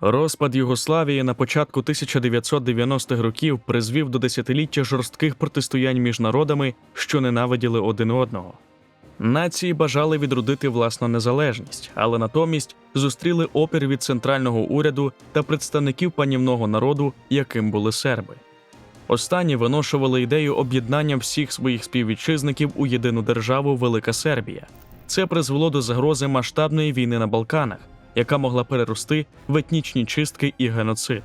Розпад Югославії на початку 1990-х років призвів до десятиліття жорстких протистоянь між народами, що ненавиділи один одного. Нації бажали відродити власну незалежність, але натомість зустріли опір від центрального уряду та представників панівного народу, яким були серби. Останні виношували ідею об'єднання всіх своїх співвітчизників у єдину державу Велика Сербія. Це призвело до загрози масштабної війни на Балканах, яка могла перерости в етнічні чистки і геноцид.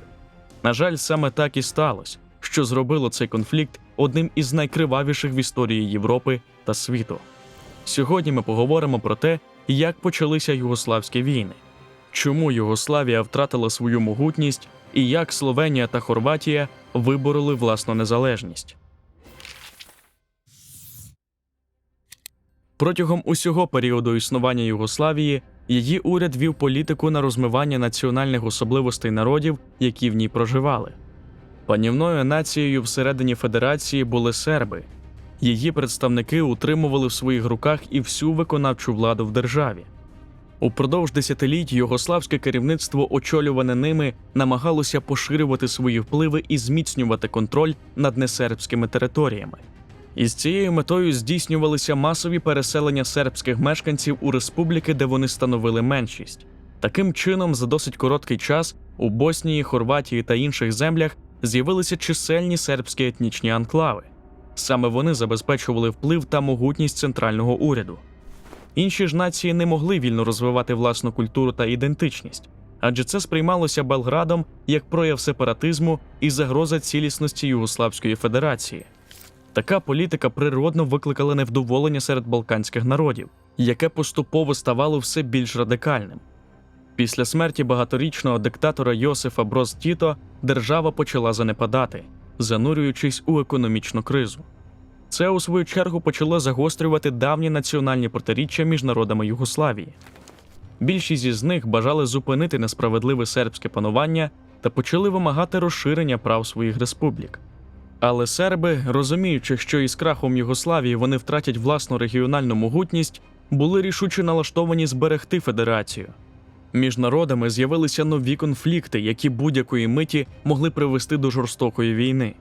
На жаль, саме так і сталося, що зробило цей конфлікт одним із найкривавіших в історії Європи та світу. Сьогодні ми поговоримо про те, як почалися югославські війни, чому Югославія втратила свою могутність і як Словенія та Хорватія вибороли власну незалежність. Протягом усього періоду існування Югославії її уряд вів політику на розмивання національних особливостей народів, які в ній проживали. Панівною нацією всередині федерації були серби. Її представники утримували в своїх руках і всю виконавчу владу в державі. Упродовж десятиліть югославське керівництво, очолюване ними, намагалося поширювати свої впливи і зміцнювати контроль над несербськими територіями. Із цією метою здійснювалися масові переселення сербських мешканців у республіки, де вони становили меншість. Таким чином, за досить короткий час у Боснії, Хорватії та інших землях з'явилися чисельні сербські етнічні анклави. Саме вони забезпечували вплив та могутність центрального уряду. Інші ж нації не могли вільно розвивати власну культуру та ідентичність, адже це сприймалося Белградом як прояв сепаратизму і загроза цілісності Югославської Федерації. Така політика природно викликала невдоволення серед балканських народів, яке поступово ставало все більш радикальним. Після смерті багаторічного диктатора Йосифа Броз Тіто держава почала занепадати, занурюючись у економічну кризу. Це, у свою чергу, почало загострювати давні національні протиріччя між народами Югославії. Більшість із них бажали зупинити несправедливе сербське панування та почали вимагати розширення прав своїх республік. Але серби, розуміючи, що із крахом Югославії вони втратять власну регіональну могутність, були рішуче налаштовані зберегти федерацію. Між народами з'явилися нові конфлікти, які будь-якої миті могли привести до жорстокої війни.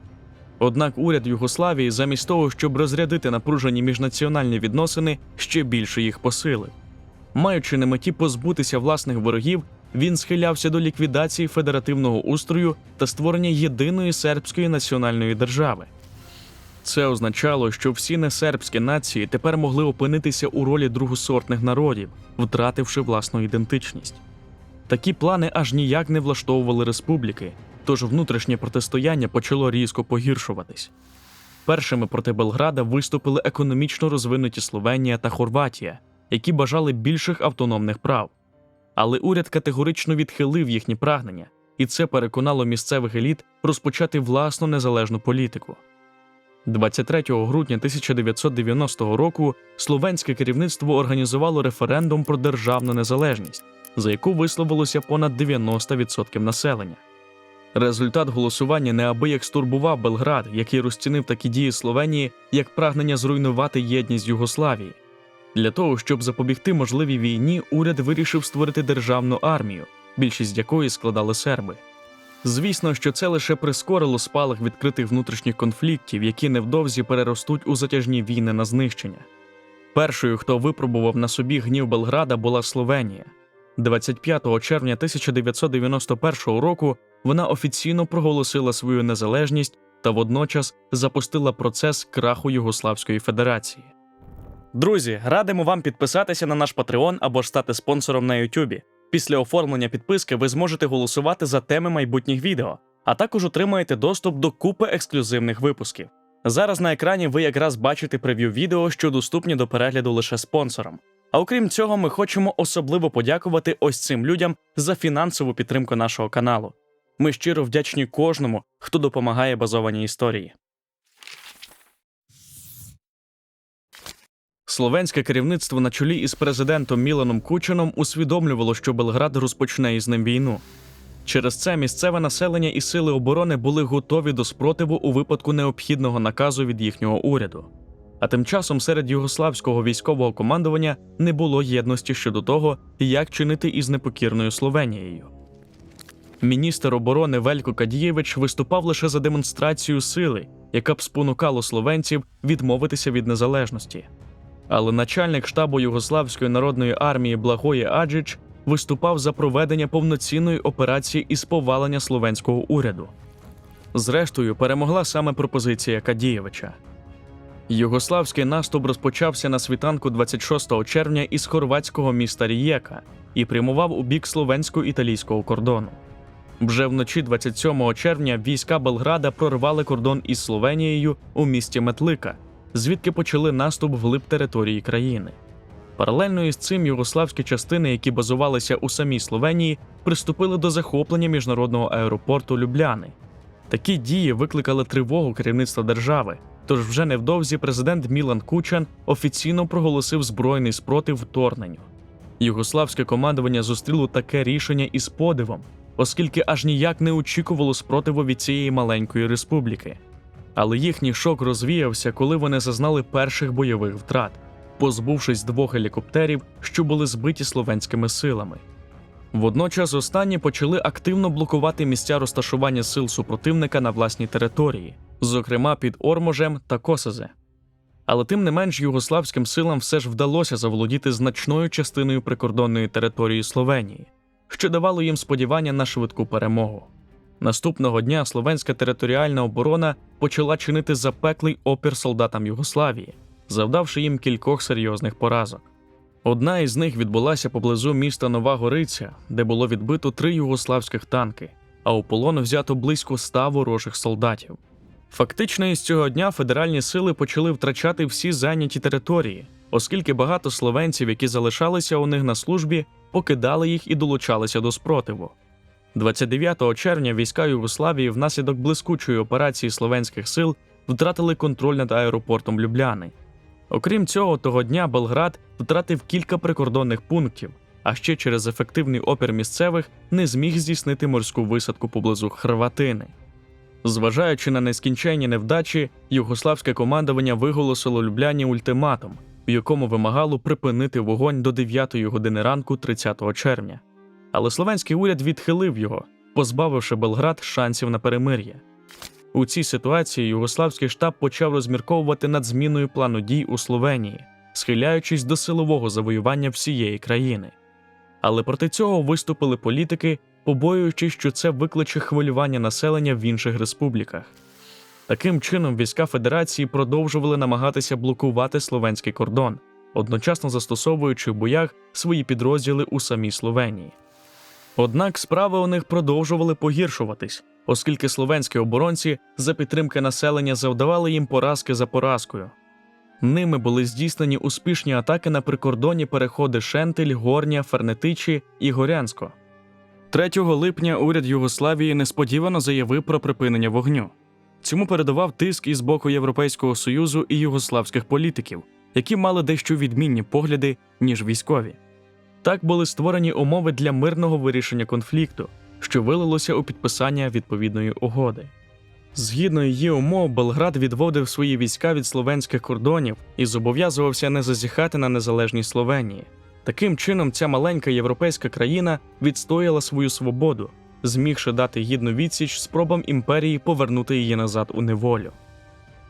Однак уряд Югославії, замість того, щоб розрядити напружені міжнаціональні відносини, ще більше їх посилив. Маючи на меті позбутися власних ворогів, він схилявся до ліквідації федеративного устрою та створення єдиної сербської національної держави. Це означало, що всі несербські нації тепер могли опинитися у ролі другосортних народів, втративши власну ідентичність. Такі плани аж ніяк не влаштовували республіки, тож внутрішнє протистояння почало різко погіршуватись. Першими проти Белграда виступили економічно розвинуті Словенія та Хорватія, які бажали більших автономних прав. Але уряд категорично відхилив їхні прагнення, і це переконало місцевих еліт розпочати власну незалежну політику. 23 грудня 1990 року словенське керівництво організувало референдум про державну незалежність, за яку висловилося понад 90% населення. Результат голосування неабияк стурбував Белград, який розцінив такі дії Словенії як прагнення зруйнувати єдність Югославії. Для того, щоб запобігти можливій війні, уряд вирішив створити державну армію, більшість якої складали серби. Звісно, що це лише прискорило спалах відкритих внутрішніх конфліктів, які невдовзі переростуть у затяжні війни на знищення. Першою, хто випробував на собі гнів Белграда, була Словенія. 25 червня 1991 року вона офіційно проголосила свою незалежність та водночас запустила процес краху Югославської Федерації. Друзі, радимо вам підписатися на наш Patreon або ж стати спонсором на YouTube. Після оформлення підписки ви зможете голосувати за теми майбутніх відео, а також отримаєте доступ до купи ексклюзивних випусків. Зараз на екрані ви якраз бачите прев'ю відео, що доступні до перегляду лише спонсорам. А окрім цього, ми хочемо особливо подякувати ось цим людям за фінансову підтримку нашого каналу. Ми щиро вдячні кожному, хто допомагає базованій історії. Словенське керівництво на чолі із президентом Міланом Кучином усвідомлювало, що Белград розпочне із ним війну. Через це місцеве населення і сили оборони були готові до спротиву у випадку необхідного наказу від їхнього уряду. А тим часом серед югославського військового командування не було єдності щодо того, як чинити із непокірною Словенією. Міністр оборони Велько Кадієвич виступав лише за демонстрацію сили, яка б спонукала словенців відмовитися від незалежності. Але начальник штабу Югославської народної армії Благоє Аджич виступав за проведення повноцінної операції із повалення словенського уряду. Зрештою, перемогла саме пропозиція Кадієвича. Югославський наступ розпочався на світанку 26 червня із хорватського міста Рієка і прямував у бік словенсько-італійського кордону. Вже вночі 27 червня війська Белграда прорвали кордон із Словенією у місті Метлика, звідки почали наступ вглиб території країни. Паралельно із цим югославські частини, які базувалися у самій Словенії, приступили до захоплення міжнародного аеропорту Любляни. Такі дії викликали тривогу керівництва держави. Тож вже невдовзі президент Мілан Кучан офіційно проголосив збройний спротив вторгненню. Югославське командування зустріло таке рішення із подивом, оскільки аж ніяк не очікувало спротиву від цієї маленької республіки. Але їхній шок розвіявся, коли вони зазнали перших бойових втрат, позбувшись двох гелікоптерів, що були збиті словенськими силами. Водночас останні почали активно блокувати місця розташування сил супротивника на власній території, зокрема під Орможем та Косазе. Але тим не менш югославським силам все ж вдалося заволодіти значною частиною прикордонної території Словенії, що давало їм сподівання на швидку перемогу. Наступного дня словенська територіальна оборона почала чинити запеклий опір солдатам Югославії, завдавши їм кількох серйозних поразок. Одна із них відбулася поблизу міста Нова Гориця, де було відбито три югославських танки, а у полон взято близько ста ворожих солдатів. Фактично, із цього дня федеральні сили почали втрачати всі зайняті території, оскільки багато словенців, які залишалися у них на службі, покидали їх і долучалися до спротиву. 29 червня війська Югославії внаслідок блискучої операції словенських сил втратили контроль над аеропортом Любляни. Окрім цього, того дня Белград втратив кілька прикордонних пунктів, а ще через ефективний опір місцевих не зміг здійснити морську висадку поблизу Хрватини. Зважаючи на нескінченні невдачі, югославське командування виголосило Любляні ультиматум, в якому вимагало припинити вогонь до 9 години ранку 30 червня. Але словенський уряд відхилив його, позбавивши Белград шансів на перемир'я. У цій ситуації югославський штаб почав розмірковувати над зміною плану дій у Словенії, схиляючись до силового завоювання всієї країни. Але проти цього виступили політики, побоюючись, що це викличе хвилювання населення в інших республіках. Таким чином, війська Федерації продовжували намагатися блокувати словенський кордон, одночасно застосовуючи в боях свої підрозділи у самій Словенії. Однак справи у них продовжували погіршуватись, оскільки словенські оборонці за підтримки населення завдавали їм поразки за поразкою. Ними були здійснені успішні атаки на прикордонні переходи Шентель, Горня, Фернетичі і Горянсько. 3 липня уряд Югославії несподівано заявив про припинення вогню. Цьому передавав тиск із боку Європейського союзу і югославських політиків, які мали дещо відмінні погляди ніж військові. Так були створені умови для мирного вирішення конфлікту, що вилилося у підписання відповідної угоди. Згідно її умов, Белград відводив свої війська від словенських кордонів і зобов'язувався не зазіхати на незалежність Словенії. Таким чином, ця маленька європейська країна відстояла свою свободу, змігши дати гідну відсіч спробам імперії повернути її назад у неволю.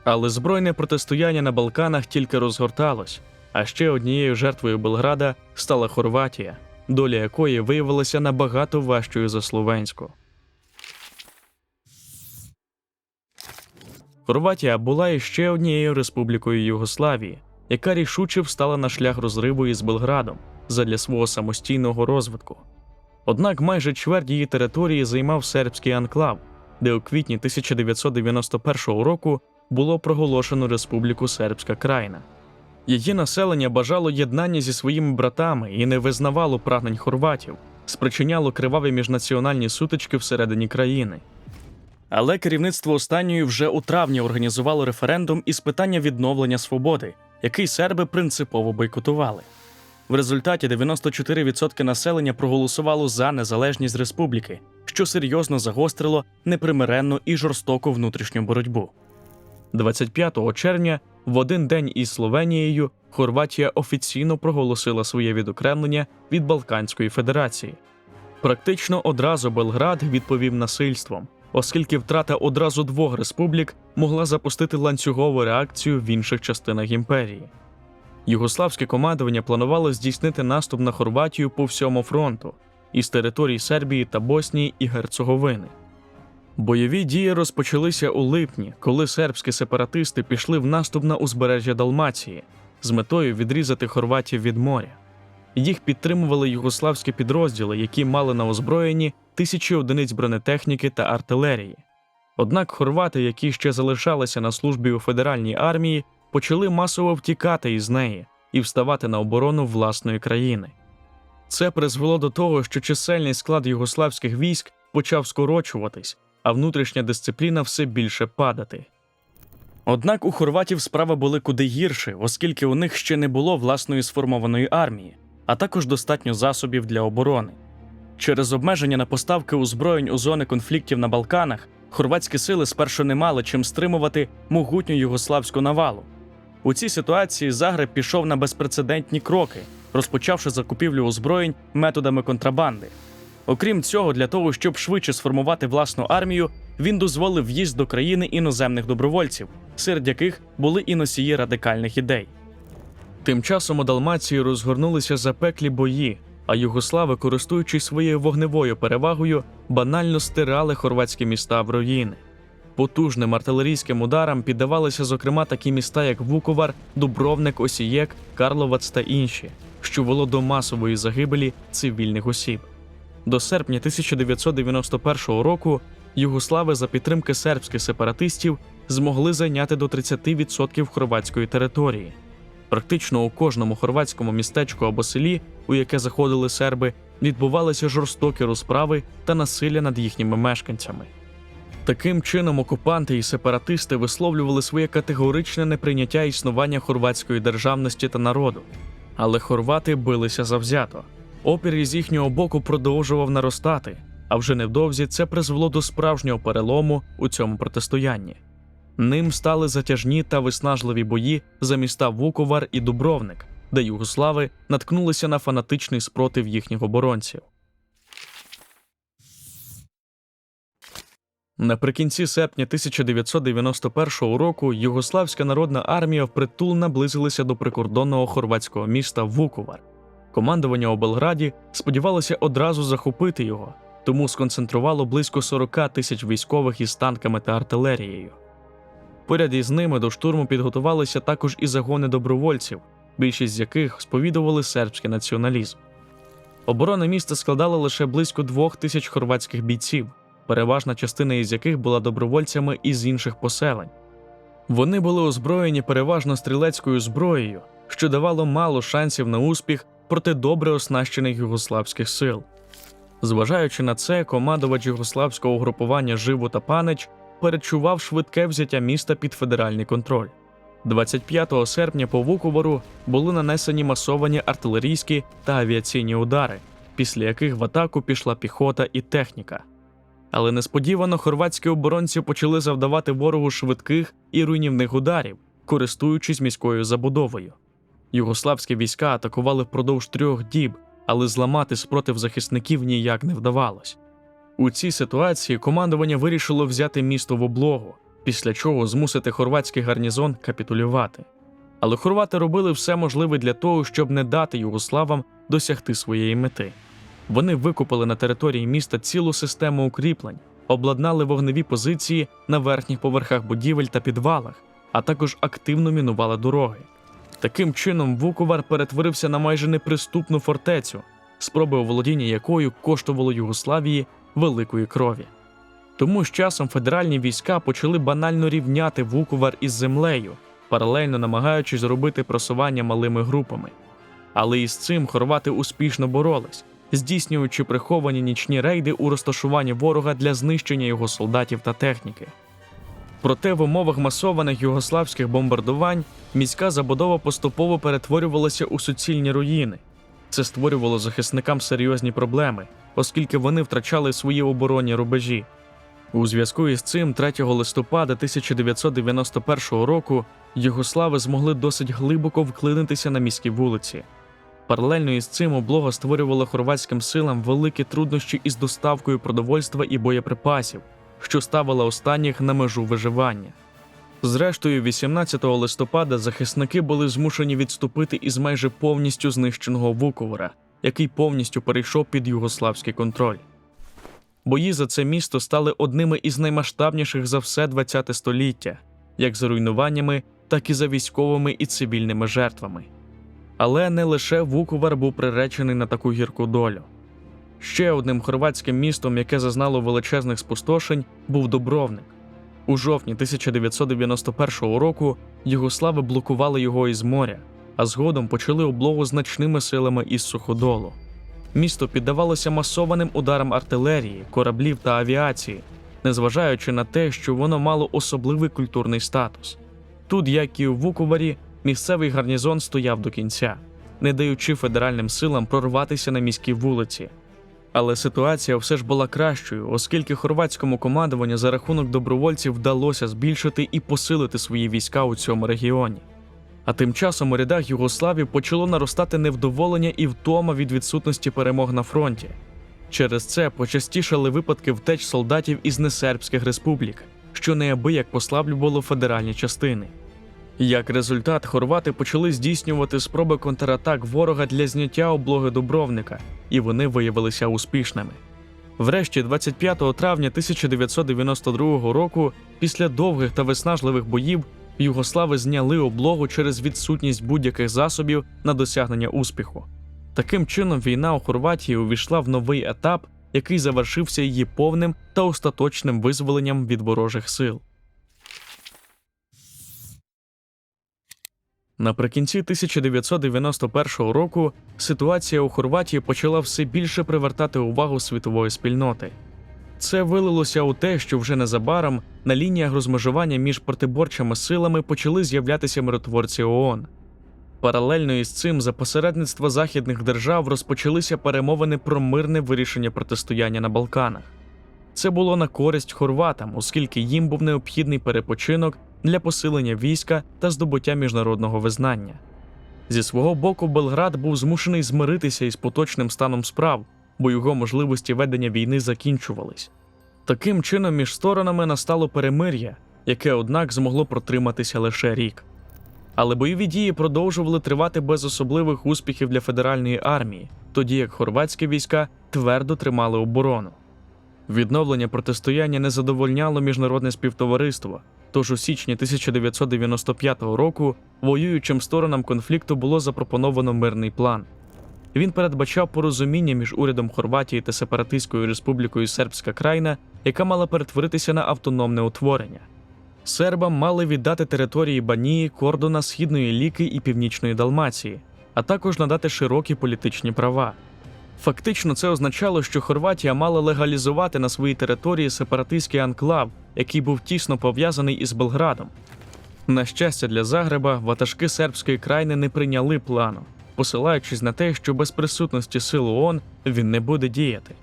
Але збройне протистояння на Балканах тільки розгорталось, а ще однією жертвою Белграда стала Хорватія, доля якої виявилася набагато важчою за словенську. Хорватія була іще однією республікою Югославії, яка рішуче встала на шлях розриву із Белградом задля свого самостійного розвитку. Однак майже чверть її території займав сербський анклав, де у квітні 1991 року було проголошено Республіку Сербська Крайна. Її населення бажало єднання зі своїми братами і не визнавало прагнень хорватів, спричиняло криваві міжнаціональні сутички всередині країни. Але керівництво останньої вже у травні організувало референдум із питання відновлення свободи, який серби принципово бойкотували. В результаті 94% населення проголосувало за незалежність республіки, що серйозно загострило непримиренну і жорстоку внутрішню боротьбу. 25 червня, в один день із Словенією, Хорватія офіційно проголосила своє відокремлення від Балканської Федерації. Практично одразу Белград відповів насильством, оскільки втрата одразу двох республік могла запустити ланцюгову реакцію в інших частинах імперії. Югославське командування планувало здійснити наступ на Хорватію по всьому фронту із територій Сербії та Боснії і Герцеговини. Бойові дії розпочалися у липні, коли сербські сепаратисти пішли в наступ на узбережжя Далмації з метою відрізати хорватів від моря. Їх підтримували югославські підрозділи, які мали на озброєнні тисячі одиниць бронетехніки та артилерії. Однак хорвати, які ще залишалися на службі у федеральній армії, почали масово втікати із неї і вставати на оборону власної країни. Це призвело до того, що чисельний склад югославських військ почав скорочуватись, а внутрішня дисципліна все більше падати. Однак у хорватів справи були куди гірше, оскільки у них ще не було власної сформованої армії, а також достатньо засобів для оборони. Через обмеження на поставки озброєнь у зони конфліктів на Балканах хорватські сили спершу не мали чим стримувати могутню югославську навалу. У цій ситуації Загреб пішов на безпрецедентні кроки, розпочавши закупівлю озброєнь методами контрабанди. Окрім цього, для того, щоб швидше сформувати власну армію, він дозволив в'їзд до країни іноземних добровольців, серед яких були і носії радикальних ідей. Тим часом у Далмації розгорнулися запеклі бої, а югослави, користуючись своєю вогневою перевагою, банально стирали хорватські міста в руїни. Потужним артилерійським ударам піддавалися, зокрема, такі міста, як Вуковар, Дубровник, Осієк, Карловац та інші, що вело до масової загибелі цивільних осіб. До серпня 1991 року югослави за підтримки сербських сепаратистів змогли зайняти до 30% хорватської території. Практично у кожному хорватському містечку або селі, у яке заходили серби, відбувалися жорстокі розправи та насилля над їхніми мешканцями. Таким чином, окупанти і сепаратисти висловлювали своє категоричне неприйняття існування хорватської державності та народу. Але хорвати билися завзято. Опір із їхнього боку продовжував наростати, а вже невдовзі це призвело до справжнього перелому у цьому протистоянні. Ним стали затяжні та виснажливі бої за міста Вуковар і Дубровник, де югослави наткнулися на фанатичний спротив їхніх оборонців. Наприкінці серпня 1991 року Югославська народна армія впритул наблизилася до прикордонного хорватського міста Вуковар. Командування у Белграді сподівалося одразу захопити його, тому сконцентрувало близько 40 тисяч військових із танками та артилерією. Поряд із ними до штурму підготувалися також і загони добровольців, більшість з яких сповідували сербський націоналізм. Оборона міста складала лише близько двох тисяч хорватських бійців, переважна частина із яких була добровольцями із інших поселень. Вони були озброєні переважно стрілецькою зброєю, що давало мало шансів на успіх проти добре оснащених югославських сил. Зважаючи на це, командувач югославського угрупування Живо та Панич передчував швидке взяття міста під федеральний контроль. 25 серпня по Вуковару були нанесені масовані артилерійські та авіаційні удари, після яких в атаку пішла піхота і техніка. Але несподівано хорватські оборонці почали завдавати ворогу швидких і руйнівних ударів, користуючись міською забудовою. Югославські війська атакували впродовж трьох діб, але зламати спротив захисників ніяк не вдавалось. У цій ситуації командування вирішило взяти місто в облогу, після чого змусити хорватський гарнізон капітулювати. Але хорвати робили все можливе для того, щоб не дати югославам досягти своєї мети. Вони викупили на території міста цілу систему укріплень, обладнали вогневі позиції на верхніх поверхах будівель та підвалах, а також активно мінували дороги. Таким чином, Вуковар перетворився на майже неприступну фортецю, спроби оволодіння якою коштувало Югославії великої крові. Тому з часом федеральні війська почали банально рівняти Вуковар із землею, паралельно намагаючись зробити просування малими групами. Але із цим хорвати успішно боролись, здійснюючи приховані нічні рейди у розташуванні ворога для знищення його солдатів та техніки. Проте в умовах масованих югославських бомбардувань міська забудова поступово перетворювалася у суцільні руїни. Це створювало захисникам серйозні проблеми, оскільки вони втрачали свої оборонні рубежі. У зв'язку із цим, 3 листопада 1991 року, югослави змогли досить глибоко вклинитися на міські вулиці. Паралельно із цим облога створювала хорватським силам великі труднощі із доставкою продовольства і боєприпасів, що ставила останніх на межу виживання. Зрештою, 18 листопада захисники були змушені відступити із майже повністю знищеного Вуковара, який повністю перейшов під югославський контроль. Бої за це місто стали одними із наймасштабніших за все ХХ століття, як за руйнуваннями, так і за військовими і цивільними жертвами. Але не лише Вуковар був приречений на таку гірку долю. Ще одним хорватським містом, яке зазнало величезних спустошень, був Дубровник. У жовтні 1991 року Югослави блокували його із моря, а згодом почали облогу значними силами із суходолу. Місто піддавалося масованим ударам артилерії, кораблів та авіації, незважаючи на те, що воно мало особливий культурний статус. Тут, як і у Вуковарі, місцевий гарнізон стояв до кінця, не даючи федеральним силам прорватися на міські вулиці. Але ситуація все ж була кращою, оскільки хорватському командуванню за рахунок добровольців вдалося збільшити і посилити свої війська у цьому регіоні. А тим часом у рядах Югославів почало наростати невдоволення і втома від відсутності перемог на фронті. Через це почастішали випадки втеч солдатів із несербських республік, що неабияк послаблювало федеральні частини. Як результат, хорвати почали здійснювати спроби контратак ворога для зняття облоги Дубровника, і вони виявилися успішними. Врешті, 25 травня 1992 року, після довгих та виснажливих боїв, югослави зняли облогу через відсутність будь-яких засобів на досягнення успіху. Таким чином, війна у Хорватії увійшла в новий етап, який завершився її повним та остаточним визволенням від ворожих сил. Наприкінці 1991 року ситуація у Хорватії почала все більше привертати увагу світової спільноти. Це вилилося у те, що вже незабаром на лініях розмежування між протиборчими силами почали з'являтися миротворці ООН. Паралельно із цим за посередництва західних держав розпочалися перемовини про мирне вирішення протистояння на Балканах. Це було на користь хорватам, оскільки їм був необхідний перепочинок для посилення війська та здобуття міжнародного визнання. Зі свого боку, Белград був змушений змиритися із поточним станом справ, бо його можливості ведення війни закінчувались. Таким чином, між сторонами настало перемир'я, яке, однак, змогло протриматися лише рік. Але бойові дії продовжували тривати без особливих успіхів для федеральної армії, тоді як хорватські війська твердо тримали оборону. Відновлення протистояння не задовольняло міжнародне співтовариство, тож у січні 1995 року воюючим сторонам конфлікту було запропоновано мирний план. Він передбачав порозуміння між урядом Хорватії та сепаратистською республікою Сербська крайна, яка мала перетворитися на автономне утворення. Сербам мали віддати території Банії, Кордона, Східної Ліки і Північної Далмації, а також надати широкі політичні права. Фактично, це означало, що Хорватія мала легалізувати на своїй території сепаратистський анклав, який був тісно пов'язаний із Белградом. На щастя, для Загреба ватажки сербської крайни не прийняли плану, посилаючись на те, що без присутності сил ООН він не буде діяти.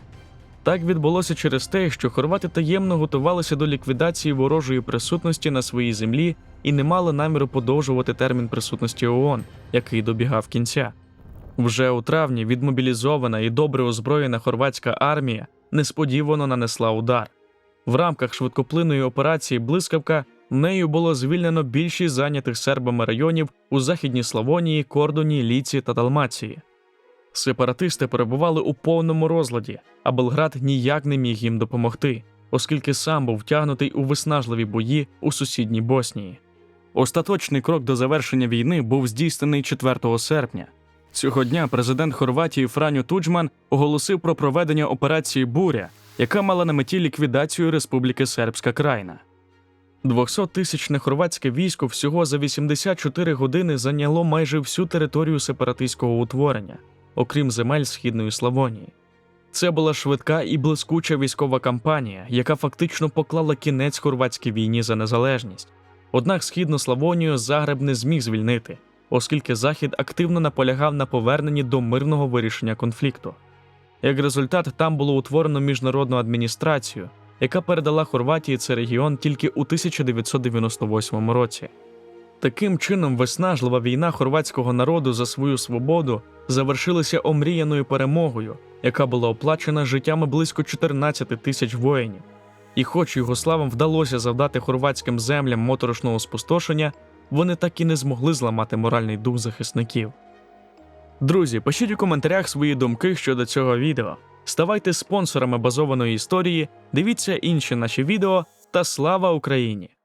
Так відбулося через те, що хорвати таємно готувалися до ліквідації ворожої присутності на своїй землі і не мали наміру подовжувати термін присутності ООН, який добігав кінця. Вже у травні відмобілізована і добре озброєна хорватська армія несподівано нанесла удар. В рамках швидкоплинної операції Блискавка нею було звільнено більшість зайнятих сербами районів у Західній Славонії, Кордоні, Ліці та Далмації. Сепаратисти перебували у повному розладі, а Белград ніяк не міг їм допомогти, оскільки сам був втягнутий у виснажливі бої у сусідній Боснії. Остаточний крок до завершення війни був здійснений 4 серпня. Цього дня президент Хорватії Франю Туджман оголосив про проведення операції Буря, яка мала на меті ліквідацію Республіки Сербська крайна. 200-тисячне хорватське військо всього за 84 години зайняло майже всю територію сепаратистського утворення, окрім земель Східної Славонії. Це була швидка і блискуча військова кампанія, яка фактично поклала кінець хорватській війні за незалежність. Однак східну Славонію Загреб не зміг звільнити, оскільки Захід активно наполягав на поверненні до мирного вирішення конфлікту. Як результат, там було утворено міжнародну адміністрацію, яка передала Хорватії цей регіон тільки у 1998 році. Таким чином, виснажлива війна хорватського народу за свою свободу завершилася омріяною перемогою, яка була оплачена життями близько 14 тисяч воїнів. І хоч югославам вдалося завдати хорватським землям моторошного спустошення, вони так і не змогли зламати моральний дух захисників. Друзі, пишіть у коментарях свої думки щодо цього відео. Ставайте спонсорами базованої історії, дивіться інші наші відео та слава Україні!